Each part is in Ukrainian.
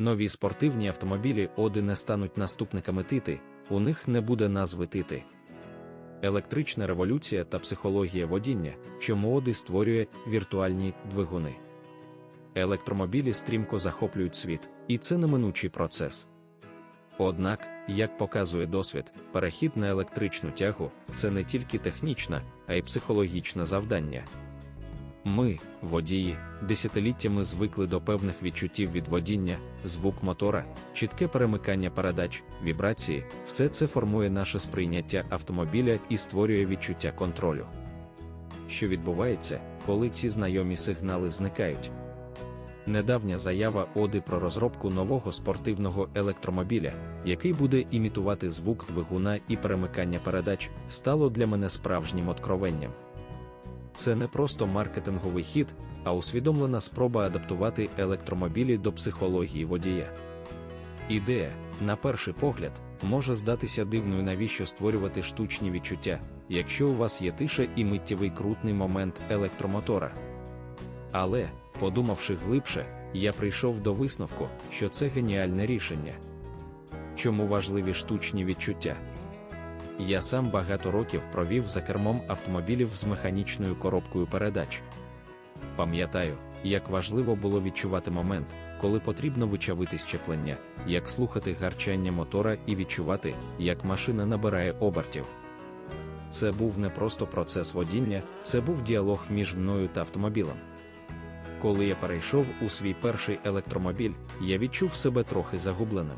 Нові спортивні автомобілі Оди не стануть наступниками Тити, у них не буде назви Тити. Електрична революція та психологія водіння, чому Оди створює віртуальні двигуни. Електромобілі стрімко захоплюють світ, і це неминучий процес. Однак, як показує досвід, перехід на електричну тягу це не тільки технічне, а й психологічне завдання. Ми, водії, десятиліттями звикли до певних відчуттів від водіння, звук мотора, чітке перемикання передач, вібрації, все це формує наше сприйняття автомобіля і створює відчуття контролю. Що відбувається, коли ці знайомі сигнали зникають? Недавня заява Оди про розробку нового спортивного електромобіля, який буде імітувати звук двигуна і перемикання передач, стало для мене справжнім откровенням. Це не просто маркетинговий хід, а усвідомлена спроба адаптувати електромобілі до психології водія. Ідея, на перший погляд, може здатися дивною, навіщо створювати штучні відчуття, якщо у вас є тиша і миттєвий крутний момент електромотора. Але, подумавши глибше, я прийшов до висновку, що це геніальне рішення. Чому важливі штучні відчуття? Я сам багато років провів за кермом автомобілів з механічною коробкою передач. Пам'ятаю, як важливо було відчувати момент, коли потрібно вичавити щеплення, як слухати гарчання мотора і відчувати, як машина набирає обертів. Це був не просто процес водіння, це був діалог між мною та автомобілем. Коли я перейшов у свій перший електромобіль, я відчув себе трохи загубленим.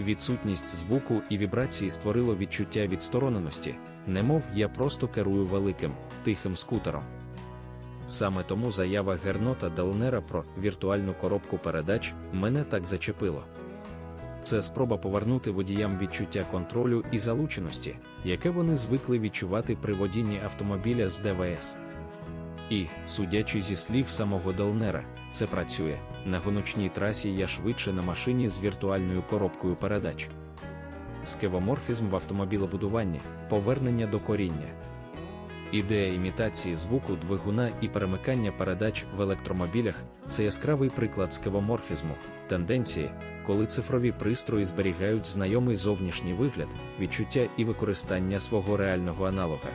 Відсутність звуку і вібрації створило відчуття відстороненості, немов я просто керую великим, тихим скутером. Саме тому заява Гернота Делнера про віртуальну коробку передач мене так зачепило. Це спроба повернути водіям відчуття контролю і залученості, яке вони звикли відчувати при водінні автомобіля з ДВС. І, судячи зі слів самого Делнера, це працює. На гоночній трасі я швидше на машині з віртуальною коробкою передач. Скевоморфізм в автомобілебудуванні, повернення до коріння. Ідея імітації звуку двигуна і перемикання передач в електромобілях це яскравий приклад скевоморфізму, тенденції, коли цифрові пристрої зберігають знайомий зовнішній вигляд, відчуття і використання свого реального аналога.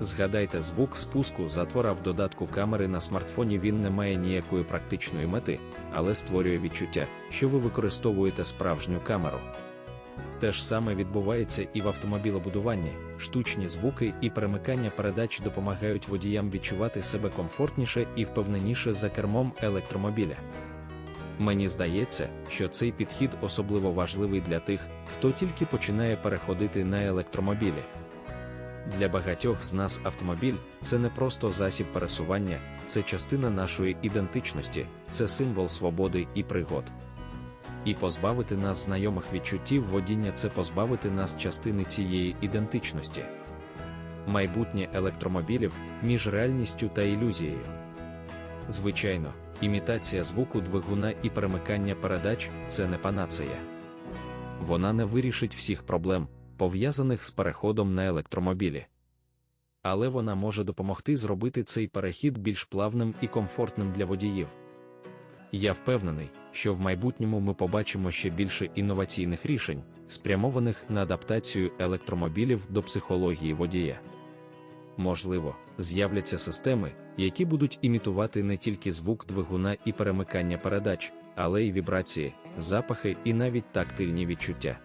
Згадайте звук спуску затвора в додатку камери на смартфоні він не має ніякої практичної мети, але створює відчуття, що ви використовуєте справжню камеру. Те ж саме відбувається і в автомобілебудуванні, штучні звуки і перемикання передач допомагають водіям відчувати себе комфортніше і впевненіше за кермом електромобіля. Мені здається, що цей підхід особливо важливий для тих, хто тільки починає переходити на електромобілі. Для багатьох з нас автомобіль це не просто засіб пересування, це частина нашої ідентичності, це символ свободи і пригод. І позбавити нас знайомих відчуттів водіння це позбавити нас частини цієї ідентичності. Майбутнє електромобілів між реальністю та ілюзією. Звичайно, імітація звуку двигуна і перемикання передач це не панацея. Вона не вирішить всіх проблем, пов'язаних з переходом на електромобілі. Але вона може допомогти зробити цей перехід більш плавним і комфортним для водіїв. Я впевнений, що в майбутньому ми побачимо ще більше інноваційних рішень, спрямованих на адаптацію електромобілів до психології водія. Можливо, з'являться системи, які будуть імітувати не тільки звук двигуна і перемикання передач, але й вібрації, запахи і навіть тактильні відчуття.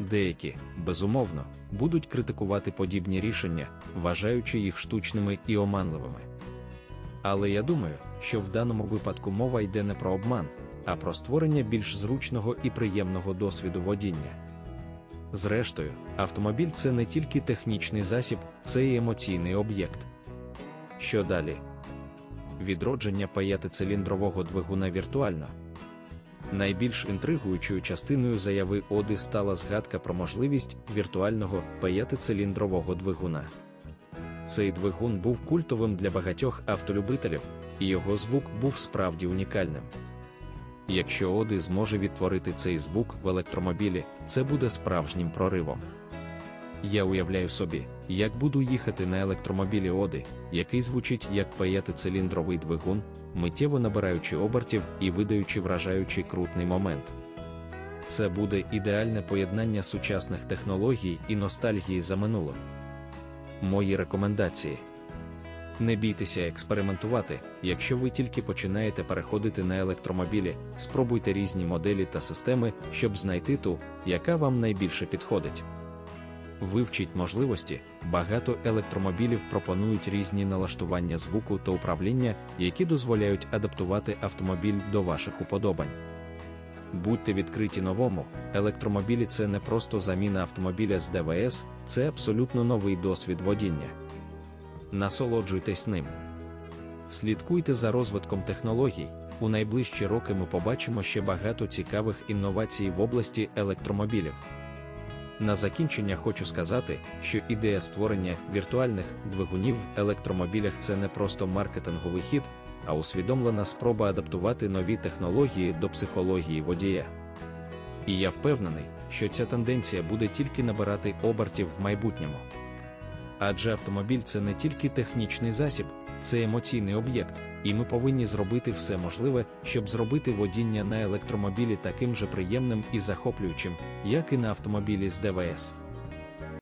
Деякі, безумовно, будуть критикувати подібні рішення, вважаючи їх штучними і оманливими. Але я думаю, що в даному випадку мова йде не про обман, а про створення більш зручного і приємного досвіду водіння. Зрештою, автомобіль це не тільки технічний засіб, це і емоційний об'єкт. Що далі? Відродження п'ятициліндрового двигуна віртуально. Найбільш інтригуючою частиною заяви Оди стала згадка про можливість віртуального п'ятициліндрового двигуна. Цей двигун був культовим для багатьох автолюбителів, і його звук був справді унікальним. Якщо Оди зможе відтворити цей звук в електромобілі, це буде справжнім проривом. Я уявляю собі, як буду їхати на електромобілі Оди, який звучить як п'ятициліндровий двигун, миттєво набираючи обертів і видаючи вражаючий крутний момент. Це буде ідеальне поєднання сучасних технологій і ностальгії за минулим. Мої рекомендації. Не бійтеся експериментувати, якщо ви тільки починаєте переходити на електромобілі, спробуйте різні моделі та системи, щоб знайти ту, яка вам найбільше підходить. Вивчіть можливості, багато електромобілів пропонують різні налаштування звуку та управління, які дозволяють адаптувати автомобіль до ваших уподобань. Будьте відкриті новому, електромобілі це не просто заміна автомобіля з ДВС, це абсолютно новий досвід водіння. Насолоджуйтесь ним. Слідкуйте за розвитком технологій. У найближчі роки ми побачимо ще багато цікавих інновацій в області електромобілів. На закінчення хочу сказати, що ідея створення віртуальних двигунів в електромобілях це не просто маркетинговий хід, а усвідомлена спроба адаптувати нові технології до психології водія. І я впевнений, що ця тенденція буде тільки набирати обертів в майбутньому. Адже автомобіль це не тільки технічний засіб, це емоційний об'єкт, і ми повинні зробити все можливе, щоб зробити водіння на електромобілі таким же приємним і захоплюючим, як і на автомобілі з ДВС.